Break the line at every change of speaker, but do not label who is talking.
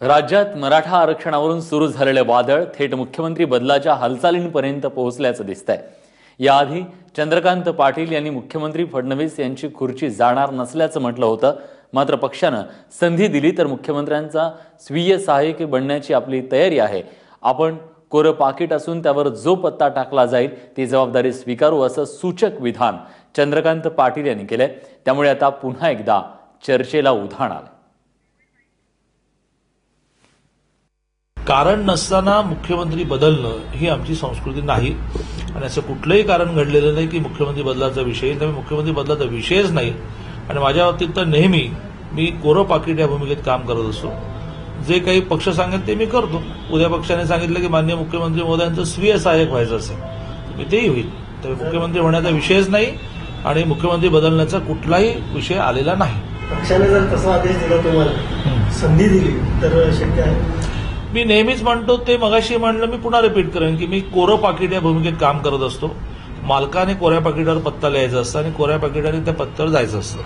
राज्यात मराठा आरक्षणावरून सुरू झालेले वादळ थेट मुख्यमंत्री बदलाच्या हालचालींपर्यंत पोहोचल्याचं दिसतंय. याआधी चंद्रकांत पाटील यांनी मुख्यमंत्री फडणवीस यांची खुर्ची जाणार नसल्याचं म्हटलं होतं. मात्र पक्षानं संधी दिली तर मुख्यमंत्र्यांचा स्वीय सहाय्यकी बनण्याची आपली तयारी आहे. आपण कोरं पाकिट असून त्यावर जो पत्ता टाकला जाईल ती जबाबदारी स्वीकारू असं सूचक विधान चंद्रकांत पाटील यांनी केलंय. त्यामुळे आता पुन्हा एकदा चर्चेला उधाण आलं
कारण नसताना मुख्यमंत्री बदलणं ही आमची संस्कृती नाही. आणि असं कुठलंही कारण घडलेलं नाही की मुख्यमंत्री बदलाचा विषय त्यामुळे मुख्यमंत्री बदलाचा विषयच नाही. आणि माझ्या बाबतीत तर नेहमी मी कोरं पाकिट या भूमिकेत काम करत असतो. जे काही पक्ष सांगेल ते मी करतो. उद्या पक्षाने सांगितलं की मान्य मुख्यमंत्री महोदयांचं स्वीय सहाय्यक व्हायचं असेल तर मी तेही होईल. त्यामुळे मुख्यमंत्री होण्याचा विषयच नाही आणि मुख्यमंत्री बदलण्याचा कुठलाही विषय आलेला नाही.
पक्षाने जर तसा आदेश दिला तुम्हाला संधी दिली तर शक्य आहे?
मी नेहमीच म्हणतो ते मगाशी म्हणलं मी पुन्हा रिपीट करेन की मी कोरं पाकिट या भूमिकेत काम करत असतो. मालकाने कोऱ्या पाकिटावर पत्ता लिहायचा असतं आणि कोऱ्या पाकिटाने त्या पत्त्यावर जायचं असतं.